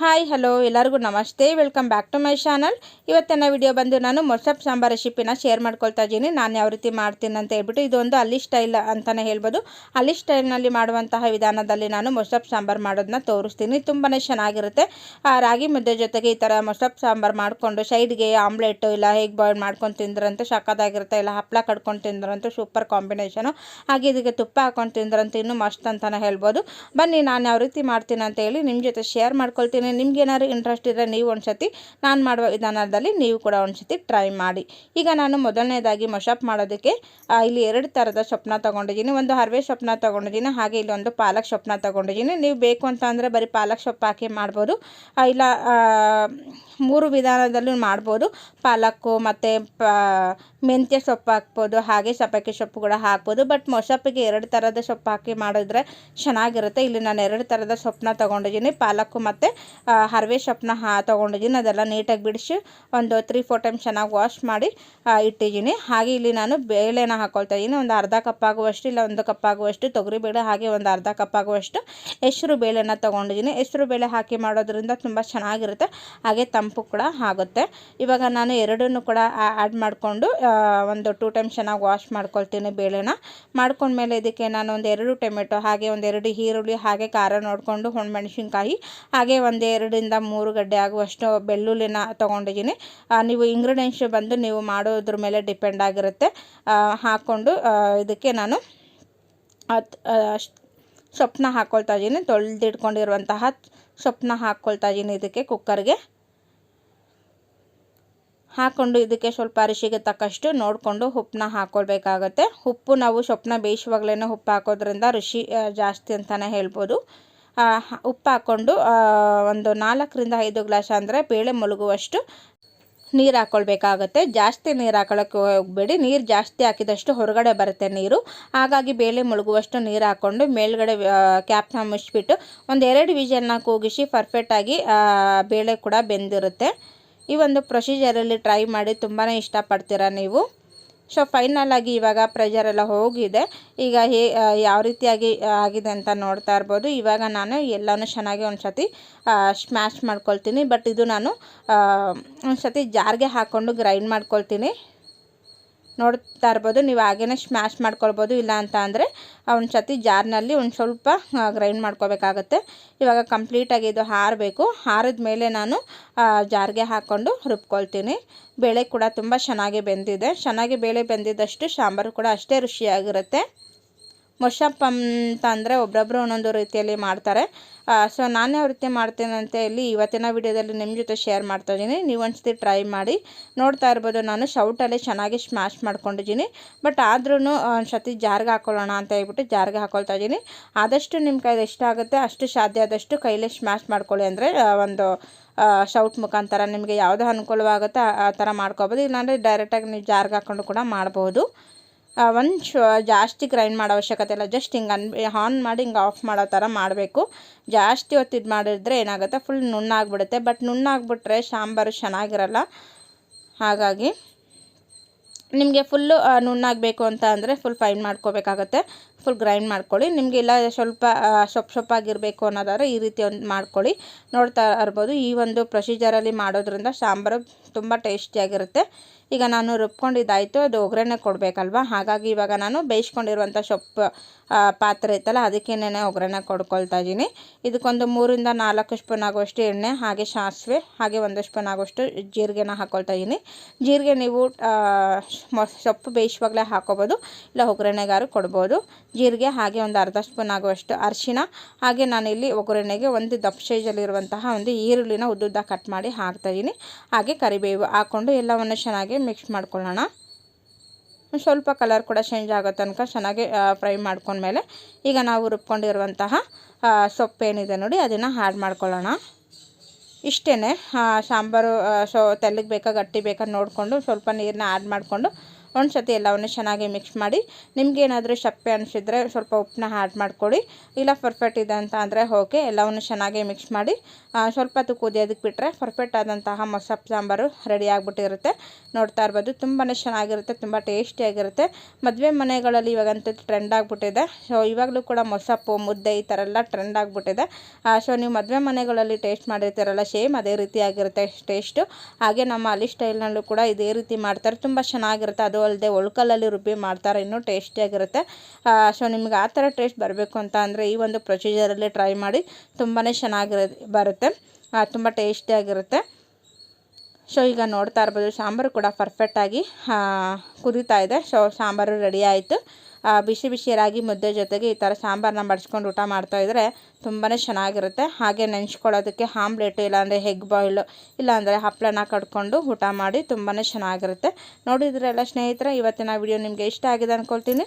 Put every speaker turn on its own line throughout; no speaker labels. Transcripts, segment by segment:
Hi, hello, ಎಲ್ಲರಿಗೂ ನಮಸ್ತೆ. Welcome back to my channel ಇವತ್ತಿನ ವಿಡಿಯೋ ಬಂದು ನಾನು ಮೊಸಪ್ ಸಾಂಬಾರ್ ರೆಸಿಪಿನ ಶೇರ್ ಮಾಡ್ಕೊಳ್ತಾ ಇದ್ದೀನಿ. ನಾನು ಯಾವ ರೀತಿ ಮಾಡ್ತೀನಿ ಅಂತ ಹೇಳ್ಬಿಟ್ಟು ಇದೊಂದು ಅಲ್ಲಿ ಸ್ಟೈಲ್ ಅಂತಲೇ ಹೇಳ್ಬೋದು. ಅಲ್ಲಿ ಸ್ಟೈಲ್ನಲ್ಲಿ ಮಾಡುವಂತಹ ವಿಧಾನದಲ್ಲಿ ನಾನು ಮೊಸಪ್ ಸಾಂಬಾರ್ ಮಾಡೋದನ್ನ ತೋರಿಸ್ತೀನಿ. ತುಂಬಾ ಚೆನ್ನಾಗಿರುತ್ತೆ. ಆ, ರಾಗಿ ಮುದ್ದೆ ಜೊತೆಗೆ ಈ ಥರ ಮೊಸಪ್ ಸಾಂಬಾರ್ ಮಾಡಿಕೊಂಡು ಸೈಡ್ಗೆ ಆಮ್ಲೆಟು ಇಲ್ಲ ಹೇಗೆ ಬಾಯ್ಲ್ ಮಾಡ್ಕೊಂಡು ತಿಂದ್ರಂತೂ ಸಕ್ಕದಾಗಿರುತ್ತೆ ಇಲ್ಲ ಹಪ್ಪಳ ಕಡ್ಕೊಂಡು ತಿಂದ್ರಂತೂ ಸೂಪರ್ ಕಾಂಬಿನೇಷನು ಹಾಗೆ ಇದಕ್ಕೆ ತುಪ್ಪ ಹಾಕೊಂಡು ತಿಂದ್ರಂತೂ ಇನ್ನೂ ಮಸ್ತ್ ಅಂತಲೇ ಹೇಳ್ಬೋದು. ಬನ್ನಿ, ನಾನು ಯಾವ ರೀತಿ ಮಾಡ್ತೀನಿ ಅಂತ ಹೇಳಿ ನಿಮ್ಮ ಜೊತೆ ಶೇರ್ ಮಾಡ್ಕೊಳ್ತೀನಿ. ನಿಮ್ಗೆ ಏನಾದ್ರು ಇಂಟ್ರೆಸ್ಟ್ ಇದ್ದರೆ ನೀವು ಒಂದ್ಸತಿ ನಾನು ಮಾಡುವ ವಿಧಾನದಲ್ಲಿ ನೀವು ಕೂಡ ಒಂದ್ಸತಿ ಟ್ರೈ ಮಾಡಿ. ಈಗ ನಾನು ಮೊದಲನೇದಾಗಿ ಮಶಪ್ ಮಾಡೋದಕ್ಕೆ ಇಲ್ಲಿ ಎರಡು ಥರದ ಸೊಪ್ಪನ್ನ ತೊಗೊಂಡಿದ್ದೀನಿ. ಒಂದು ಹರ್ವೆ ಸೊಪ್ಪನ್ನ ತೊಗೊಂಡಿದ್ದೀನಿ, ಹಾಗೆ ಇಲ್ಲಿ ಒಂದು ಪಾಲಕ್ ಸೊಪ್ಪನ್ನ ತೊಗೊಂಡಿದ್ದೀನಿ. ನೀವು ಬೇಕು ಅಂತ ಅಂದರೆ ಬರೀ ಪಾಲಕ್ ಸೊಪ್ಪು ಹಾಕಿ ಮಾಡ್ಬೋದು. ಇಲ್ಲ ಮೂರು ವಿಧಾನದಲ್ಲೂ ಮಾಡ್ಬೋದು. ಪಾಲಕ್ಕು ಮತ್ತು ಪ ಮೆಂತ್ಯ ಸೊಪ್ಪು ಹಾಕ್ಬೋದು, ಹಾಗೆ ಸಪಕ್ಕೆ ಸೊಪ್ಪು ಕೂಡ ಹಾಕ್ಬೋದು. ಬಟ್ ಮೊಸಪ್ಪಿಗೆ ಎರಡು ಥರದ ಸೊಪ್ಪು ಹಾಕಿ ಮಾಡಿದ್ರೆ ಚೆನ್ನಾಗಿರುತ್ತೆ. ಇಲ್ಲಿ ನಾನು ಎರಡು ಥರದ ಸೊಪ್ಪನ್ನ ತೊಗೊಂಡಿದ್ದೀನಿ, ಪಾಲಕ್ಕು ಮತ್ತು ಹರವೆ ಸೊಪ್ಪನ್ನ ಹಾ ತೊಗೊಂಡಿದ್ದೀನಿ. ಅದೆಲ್ಲ ನೀಟಾಗಿ ಬಿಡಿಸಿ ಒಂದು ತ್ರೀ ಫೋರ್ ಟೈಮ್ ಚೆನ್ನಾಗಿ ವಾಶ್ ಮಾಡಿ ಇಟ್ಟಿದ್ದೀನಿ. ಹಾಗೆ ಇಲ್ಲಿ ನಾನು ಬೇಳೆನ ಹಾಕೊಳ್ತಾ ಇದ್ದೀನಿ ಒಂದು ಅರ್ಧ ಕಪ್ ಆಗುವಷ್ಟು ಇಲ್ಲ, ಒಂದು ಕಪ್ ಆಗುವಷ್ಟು ತೊಗರಿಬೇಳೆ ಹಾಗೆ ಒಂದು ಅರ್ಧ ಕಪ್ ಆಗುವಷ್ಟು ಹೆಸರು ಬೇಳೆನ ತೊಗೊಂಡಿದ್ದೀನಿ. ಹೆಸರು ಬೇಳೆ ಹಾಕಿ ಮಾಡೋದ್ರಿಂದ ತುಂಬ ಚೆನ್ನಾಗಿರುತ್ತೆ. ಹಾಗೆ ತಂಪು ಕೂಡ ಆಗುತ್ತೆ. ಇವಾಗ ನಾನು ಎರಡನ್ನೂ ಕೂಡ ಆ್ಯಡ್ ಮಾಡಿಕೊಂಡು ಒಂದು ಟೂ ಟೈಮ್ ಚೆನ್ನಾಗಿ ವಾಶ್ ಮಾಡ್ಕೊಳ್ತೀನಿ ಬೇಳೆನ. ಮಾಡ್ಕೊಂಡ್ಮೇಲೆ ಇದಕ್ಕೆ ನಾನು ಒಂದು ಎರಡು ಟೊಮೆಟೊ, ಹಾಗೆ ಒಂದೆರಡು ಈರುಳ್ಳಿ, ಹಾಗೆ ಖಾರ ನೋಡಿಕೊಂಡು, ಹೊಣಮೆಣಸಿನ್ಕಾಯಿ, ಹಾಗೆ ಒಂದು ಎರಡರಿಂದ ಮೂರು ಗಡ್ಡೆ ಆಗುವಷ್ಟು ಬೆಳ್ಳುಳ್ಳಿನ ತೊಗೊಂಡಿದ್ದೀನಿ. ನೀವು ಇಂಗ್ರೀಡಿಯೆಂಟ್ಸ್ ಬಂದು ನೀವು ಮಾಡೋದ್ರ ಮೇಲೆ ಡಿಪೆಂಡ್ ಆಗಿರುತ್ತೆ. ಹಾಕ್ಕೊಂಡು ಇದಕ್ಕೆ ನಾನು ಸೊಪ್ಪನ್ನ ಹಾಕ್ಕೊಳ್ತಾ ಇದ್ದೀನಿ. ತೊಳೆದಿಟ್ಕೊಂಡಿರುವಂತಹ ಸೊಪ್ಪನ್ನ ಹಾಕ್ಕೊಳ್ತಾ ಇದ್ದೀನಿ ಇದಕ್ಕೆ ಕುಕ್ಕರ್ಗೆ ಹಾಕ್ಕೊಂಡು ಇದಕ್ಕೆ ಸ್ವಲ್ಪ ಅರಿಶಿಗೆ ತಕ್ಕಷ್ಟು ನೋಡಿಕೊಂಡು ಉಪ್ಪನ್ನ ಹಾಕ್ಕೊಳ್ಬೇಕಾಗತ್ತೆ ಉಪ್ಪು ನಾವು ಸೊಪ್ಪನ್ನ ಬೇಯಿಸುವಾಗಲೇ ಉಪ್ಪು ಹಾಕೋದ್ರಿಂದ ರುಚಿ ಜಾಸ್ತಿ ಅಂತಲೇ ಹೇಳ್ಬೋದು. ಉಪ್ಪು ಹಾಕ್ಕೊಂಡು ಒಂದು ನಾಲ್ಕರಿಂದ ಐದು ಗ್ಲಾಸ್ ಅಂದರೆ ಬೇಳೆ ಮುಳುಗುವಷ್ಟು ನೀರು ಹಾಕ್ಕೊಳ್ಬೇಕಾಗತ್ತೆ ಜಾಸ್ತಿ ನೀರು ಹಾಕೊಳ್ಳೋಕ್ಕೆ ಹೋಗಬೇಡಿ. ನೀರು ಜಾಸ್ತಿ ಹಾಕಿದಷ್ಟು ಹೊರಗಡೆ ಬರುತ್ತೆ ನೀರು. ಹಾಗಾಗಿ ಬೇಳೆ ಮುಳುಗುವಷ್ಟು ನೀರು ಹಾಕ್ಕೊಂಡು ಮೇಲ್ಗಡೆ ಕ್ಯಾಪ್ನ ಮುಚ್ಚಿಬಿಟ್ಟು ಒಂದು ಎರಡು ವಿಜಲ್ನ ಕೂಗಿಸಿ ಪರ್ಫೆಕ್ಟಾಗಿ ಬೇಳೆ ಕೂಡ ಬೆಂದಿರುತ್ತೆ. ಈ ಒಂದು ಪ್ರೊಸೀಜರಲ್ಲಿ ಟ್ರೈ ಮಾಡಿ ತುಂಬಾ ಇಷ್ಟಪಡ್ತೀರ ನೀವು? ಸೊ ಫೈನಲ್ ಆಗಿ ಇವಾಗ ಪ್ರೆಷರ್ ಎಲ್ಲ ಹೋಗಿದೆ. ಈಗ ಹೇ ಯಾವ ರೀತಿಯಾಗಿ ಆಗಿದೆ ಅಂತ ನೋಡ್ತಾ ಇರ್ಬೋದು. ಇವಾಗ ನಾನು ಎಲ್ಲನೂ ಚೆನ್ನಾಗಿ ಒಂದು ಸತಿ ಸ್ಮ್ಯಾಶ್ ಮಾಡ್ಕೊಳ್ತೀನಿ. ಬಟ್ ಇದು ನಾನು ಒಂದು ಸತಿ ಜಾರ್ಗೆ ಹಾಕ್ಕೊಂಡು ಗ್ರೈಂಡ್ ಮಾಡ್ಕೊಳ್ತೀನಿ. ನೋಡ್ತಾ ಇರ್ಬೋದು. ನೀವು ಹಾಗೇನೆ ಸ್ಮ್ಯಾಶ್ ಮಾಡ್ಕೊಳ್ಬೋದು. ಇಲ್ಲ ಅಂತ ಅಂದರೆ ಒಂದು ಸತಿ ಜಾರ್ನಲ್ಲಿ ಒಂದು ಸ್ವಲ್ಪ ಗ್ರೈಂಡ್ ಮಾಡ್ಕೋಬೇಕಾಗತ್ತೆ. ಇವಾಗ ಕಂಪ್ಲೀಟಾಗಿ ಇದು ಹಾರಬೇಕು. ಹಾರಿದ ಮೇಲೆ ನಾನು ಜಾರಿಗೆ ಹಾಕ್ಕೊಂಡು ರುಬ್ಕೊಳ್ತೀನಿ. ಬೇಳೆ ಕೂಡ ತುಂಬ ಚೆನ್ನಾಗಿ ಬೆಂದಿದೆ. ಚೆನ್ನಾಗಿ ಬೇಳೆ ಬೆಂದಿದ್ದಷ್ಟು ಸಾಂಬಾರು ಕೂಡ ಅಷ್ಟೇ ರುಚಿಯಾಗಿರುತ್ತೆ. ಮೊಶಪ್ ಅಂತ ಅಂದರೆ ಒಬ್ರೊಬ್ರು ಒಂದೊಂದು ರೀತಿಯಲ್ಲಿ ಮಾಡ್ತಾರೆ. ಸೊ ನಾನು ಯಾವ ರೀತಿ ಮಾಡ್ತೇನೆ ಅಂತ ಹೇಳಿ ಇವತ್ತಿನ ವಿಡಿಯೋದಲ್ಲಿ ನಿಮ್ಮ ಜೊತೆ ಶೇರ್ ಮಾಡ್ತಾ ಇದ್ದೀನಿ ನೀವು ಒಂದ್ಸತಿ ಟ್ರೈ ಮಾಡಿ. ನೋಡ್ತಾ ಇರ್ಬೋದು ನಾನು ಶೌಟಲ್ಲೇ ಚೆನ್ನಾಗಿ ಸ್ಮ್ಯಾಶ್ ಮಾಡ್ಕೊಂಡಿದ್ದೀನಿ. ಬಟ್ ಆದ್ರೂ ಸತಿ ಜಾರ್ಗೆ ಹಾಕೊಳ್ಳೋಣ ಅಂತ ಹೇಳ್ಬಿಟ್ಟು ಜಾರ್ಗೆ ಹಾಕೊಳ್ತಾ ಇದ್ದೀನಿ ಆದಷ್ಟು ನಿಮ್ಮ ಕೈಲಿ ಎಷ್ಟಾಗುತ್ತೆ ಅಷ್ಟು ಸಾಧ್ಯ ಆದಷ್ಟು ಕೈಲೇ ಸ್ಮ್ಯಾಶ್ ಮಾಡ್ಕೊಳ್ಳಿ ಅಂದರೆ ಒಂದು ಶೌಟ್ ಮುಖಾಂತರ ನಿಮಗೆ ಯಾವುದು ಅನುಕೂಲವಾಗುತ್ತೋ ಆ- ಆ ಥರ ಮಾಡ್ಕೋಬೋದು. ಇಲ್ಲಾಂದರೆ ಡೈರೆಕ್ಟಾಗಿ ನೀವು ಜಾರ್ಗೆ ಹಾಕ್ಕೊಂಡು ಕೂಡ ಮಾಡ್ಬೋದು. ಒಂದು ಶ, ಜಾಸ್ತಿ ಗ್ರೈಂಡ್ ಮಾಡೋ ಅವಶ್ಯಕತೆ ಇಲ್ಲ. ಜಸ್ಟ್ ಹಿಂಗೆ ಅನ್ ಆನ್ ಮಾಡಿ ಹಿಂಗೆ ಆಫ್ ಮಾಡೋ ಥರ ಮಾಡಬೇಕು. ಜಾಸ್ತಿ ಹೊತ್ತು ಇದು ಮಾಡಿದ್ರೆ ಏನಾಗುತ್ತೆ? ಫುಲ್ ನುಣ್ಣಾಗ್ಬಿಡುತ್ತೆ ಬಟ್ ನುಣ್ಣಾಗ್ಬಿಟ್ರೆ ಸಾಂಬಾರು ಚೆನ್ನಾಗಿರಲ್ಲ. ಹಾಗಾಗಿ ನಿಮಗೆ ಫುಲ್ಲು ನುಣ್ಣಾಗಬೇಕು ಅಂತ ಅಂದರೆ ಫುಲ್ ಫೈನ್ ಮಾಡ್ಕೋಬೇಕಾಗತ್ತೆ. ಫುಲ್ ಗ್ರೈಂಡ್ ಮಾಡ್ಕೊಳ್ಳಿ. ನಿಮಗೆ ಇಲ್ಲ ಸ್ವಲ್ಪ ಸೊಪ್ಪು ಸೊಪ್ಪಾಗಿರಬೇಕು ಅನ್ನೋದಾದ್ರೆ ಈ ರೀತಿ ಒಂದು ಮಾಡ್ಕೊಳ್ಳಿ. ನೋಡ್ತಾ ಇರ್ಬೋದು, ಈ ಒಂದು ಪ್ರೊಸೀಜರಲ್ಲಿ ಮಾಡೋದ್ರಿಂದ ಸಾಂಬಾರು ತುಂಬ ಟೇಸ್ಟಿಯಾಗಿರುತ್ತೆ ಈಗ ನಾನು ರುಬ್ಕೊಂಡಿದ್ದಾಯಿತು, ಅದು ಒಗ್ಗರಣೆ ಕೊಡಬೇಕಲ್ವ? ಹಾಗಾಗಿ ಇವಾಗ ನಾನು ಬೇಯಿಸ್ಕೊಂಡಿರುವಂಥ ಸೊಪ್ಪು ಪಾತ್ರೆ ಇತ್ತಲ್ಲ ಅದಕ್ಕೇನೆ ಒಗ್ಗರಣೆ ಕೊಡ್ಕೊಳ್ತಾ ಇದ್ದೀನಿ. ಇದಕ್ಕೊಂದು ಮೂರಿಂದ ನಾಲ್ಕು ಸ್ಪೂನ್ ಆಗುವಷ್ಟು ಎಣ್ಣೆ, ಹಾಗೆ ಸಾಸಿವೆ, ಹಾಗೆ ಒಂದು ಸ್ಪೂನ್ ಆಗುವಷ್ಟು ಜೀರಿಗೆನ ಹಾಕ್ಕೊಳ್ತಾ ಇದ್ದೀನಿ. ಜೀರಿಗೆ ನೀವು ಸೊಪ್ಪು ಬೇಯಿಸುವಾಗಲೇ ಹಾಕೋಬೋದು, ಇಲ್ಲ ಒಗ್ಗರಣೆಗಾರು ಕೊಡ್ಬೋದು. ಜೀರಿಗೆ ಹಾಗೆ ಒಂದು ಅರ್ಧ ಸ್ಪೂನ್ ಆಗುವಷ್ಟು ಅರಿಶಿನ ಹಾಗೆ ನಾನಿಲ್ಲಿ ಒಗ್ಗರಣೆಗೆ ಒಂದು ದಪ್ಪ ಸೈಜಲ್ಲಿರುವಂತಹ ಒಂದು ಈರುಳ್ಳಿನ ಉದ್ದುದ್ದ ಕಟ್ ಮಾಡಿ ಹಾಕ್ತಾಯಿದ್ದೀನಿ ಹಾಗೆ ಕರಿಬೇವು ಹಾಕ್ಕೊಂಡು ಎಲ್ಲವನ್ನು ಚೆನ್ನಾಗಿ ಮಿಕ್ಸ್ ಮಾಡ್ಕೊಳ್ಳೋಣ. ಸ್ವಲ್ಪ ಕಲರ್ ಕೂಡ ಚೇಂಜ್ ಆಗೋ ತನಕ ಚೆನ್ನಾಗಿ ಫ್ರೈ ಮಾಡ್ಕೊಂಡ್ಮೇಲೆ ಈಗ ನಾವು ರುಬ್ಕೊಂಡಿರುವಂತಹ ಸೊಪ್ಪೇನಿದೆ ನೋಡಿ ಅದನ್ನು ಆ್ಯಡ್ ಮಾಡ್ಕೊಳ್ಳೋಣ. ಇಷ್ಟೇ ಸಾಂಬಾರು ಸೊ, ತೆಲ್ಲಿಗೆ ಬೇಕಾ ಗಟ್ಟಿ ಬೇಕಾ ನೋಡಿಕೊಂಡು ಸ್ವಲ್ಪ ನೀರನ್ನ ಆ್ಯಡ್ ಮಾಡಿಕೊಂಡು ಒಂದು ಸತಿ ಎಲ್ಲವನ್ನು ಚೆನ್ನಾಗಿ ಮಿಕ್ಸ್ ಮಾಡಿ ನಿಮಗೇನಾದರೂ ಸಪ್ಪೆ ಅನಿಸಿದ್ರೆ ಸ್ವಲ್ಪ ಉಪ್ಪನ್ನ ಆ್ಯಡ್ ಮಾಡ್ಕೊಳ್ಳಿ ಇಲ್ಲ ಪರ್ಫೆಕ್ಟ್ ಇದೆ ಅಂತ ಅಂದರೆ ಓಕೆ ಎಲ್ಲವನ್ನು ಚೆನ್ನಾಗಿ ಮಿಕ್ಸ್ ಮಾಡಿ. ಸ್ವಲ್ಪ ಹೊತ್ತು ಕುದಿಯೋದಕ್ಕೆ ಬಿಟ್ಟರೆ ಪರ್ಫೆಕ್ಟ್ ಆದಂತಹ ಮೊಸಪ್ಪು ಸಾಂಬಾರು ರೆಡಿ ಆಗಿಬಿಟ್ಟಿರುತ್ತೆ. ನೋಡ್ತಾ ಇರ್ಬೋದು ತುಂಬಾ ಚೆನ್ನಾಗಿರುತ್ತೆ, ತುಂಬ ಟೇಸ್ಟಿಯಾಗಿರುತ್ತೆ ಮದುವೆ ಮನೆಗಳಲ್ಲಿ ಇವಾಗಂತೂ ಟ್ರೆಂಡ್ ಆಗಿಬಿಟ್ಟಿದೆ. ಸೊ ಇವಾಗಲೂ ಕೂಡ ಮೊಸಪ್ಪು, ಮುದ್ದೆ ಈ ಥರ ಎಲ್ಲ ಟ್ರೆಂಡ್ ಆಗಿಬಿಟ್ಟಿದೆ. ಸೊ ನೀವು ಮದುವೆ ಮನೆಗಳಲ್ಲಿ ಟೇಸ್ಟ್ ಮಾಡಿರ್ತೀರಲ್ಲ ಸೇಮ್ ಅದೇ ರೀತಿಯಾಗಿರುತ್ತೆ ಟೇಸ್ಟು ಹಾಗೆ ನಮ್ಮ ಅಲ್ಲಿ ಸ್ಟೈಲ್ನಲ್ಲೂ ಕೂಡ ಇದೇ ರೀತಿ ಮಾಡ್ತಾರೆ, ತುಂಬ ಚೆನ್ನಾಗಿರುತ್ತೆ. ಅದು ಅಲ್ಲದೆ ಒಳ್ಕಲ್ಲಲ್ಲಿ ರುಬ್ಬಿ ಮಾಡ್ತಾರೆ, ಇನ್ನೂ ಟೇಸ್ಟಿಯಾಗಿರುತ್ತೆ ಸೊ ನಿಮ್ಗೆ ಆ ಥರ ಟೇಸ್ಟ್ ಬರಬೇಕು ಅಂತ ಅಂದರೆ ಈ ಒಂದು ಪ್ರೊಸೀಜರಲ್ಲಿ ಟ್ರೈ ಮಾಡಿ ತುಂಬಾ ಚೆನ್ನಾಗಿರ, ಬರುತ್ತೆ. ತುಂಬ ಟೇಸ್ಟಿಯಾಗಿರುತ್ತೆ ಸೊ ಈಗ ನೋಡ್ತಾ ಇರ್ಬೋದು, ಸಾಂಬಾರು ಕೂಡ ಪರ್ಫೆಕ್ಟಾಗಿ ಕುದೀತಾ ಇದೆ. ಸೊ ಸಾಂಬಾರು ರೆಡಿ ಆಯಿತು. ಬಿಸಿ ಬಿಸಿ ರಾಗಿ ಮುದ್ದೆ ಜೊತೆಗೆ ಈ ಥರ ಸಾಂಬಾರನ್ನ ಬಡಿಸ್ಕೊಂಡು ಊಟ ಮಾಡ್ತಾಯಿದ್ರೆ ತುಂಬಾ ಚೆನ್ನಾಗಿರುತ್ತೆ. ಹಾಗೆ ನೆಂಚ್ಕೊಳ್ಳೋದಕ್ಕೆ ಆಮ್ಲೆಟು ಇಲ್ಲಾಂದರೆ ಹೆಗ್ ಬಾಯ್ಲು ಇಲ್ಲಾಂದರೆ ಹಪ್ಪಳನ ಕಟ್ಕೊಂಡು ಊಟ ಮಾಡಿ ತುಂಬಾ ಚೆನ್ನಾಗಿರುತ್ತೆ. ನೋಡಿದ್ರಲ್ಲ ಸ್ನೇಹಿತರೆ, ಇವತ್ತಿನ ವಿಡಿಯೋ ನಿಮಗೆ ಇಷ್ಟ ಆಗಿದೆ ಅಂದ್ಕೊಳ್ತೀನಿ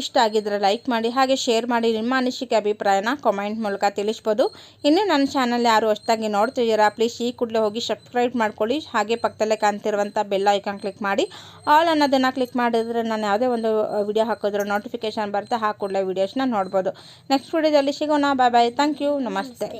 ಇಷ್ಟ ಆಗಿದ್ರೆ ಲೈಕ್ ಮಾಡಿ, ಹಾಗೆ ಶೇರ್ ಮಾಡಿ ನಿಮ್ಮ ಅನಿಸಿಕೆ ಅಭಿಪ್ರಾಯನ ಕಾಮೆಂಟ್ ಮೂಲಕ ತಿಳಿಸ್ಬೋದು. ಇನ್ನು ನನ್ನ ಚಾನಲ್ ಯಾರು ಅಷ್ಟಾಗಿ ನೋಡ್ತಿದ್ದೀರಾ ಪ್ಲೀಸ್ ಈ ಕೂಡಲೇ ಹೋಗಿ ಸಬ್ಸ್ಕ್ರೈಬ್ ಮಾಡ್ಕೊಳ್ಳಿ. ಹಾಗೆ ಪಕ್ಕದಲ್ಲೇ ಕಾಣ್ತಿರುವಂಥ ಬೆಲ್ ಐಕಾನ್ ಕ್ಲಿಕ್ ಮಾಡಿ. ಆಲ್ ಅನ್ನೋದನ್ನು ಕ್ಲಿಕ್ ಮಾಡಿದ್ರೆ ನಾನು ಯಾವುದೇ ಒಂದು ವಿಡಿಯೋ ಹಾಕಿದ್ರು ನೋಟಿಫಿಕೇಶನ್ ಬರುತ್ತೆ ಕೂಡಲೇ ವೀಡಿಯೋಸ್ನ ನೋಡ್ಬೋದು. ನೆಕ್ಸ್ಟ್ ವಿಡಿಯೋದಲ್ಲಿ ಸಿಗೋಣ. ಬಾಯ್ ಬಾಯ್ ಥ್ಯಾಂಕ್ ಯು ನಮಸ್ತೆ.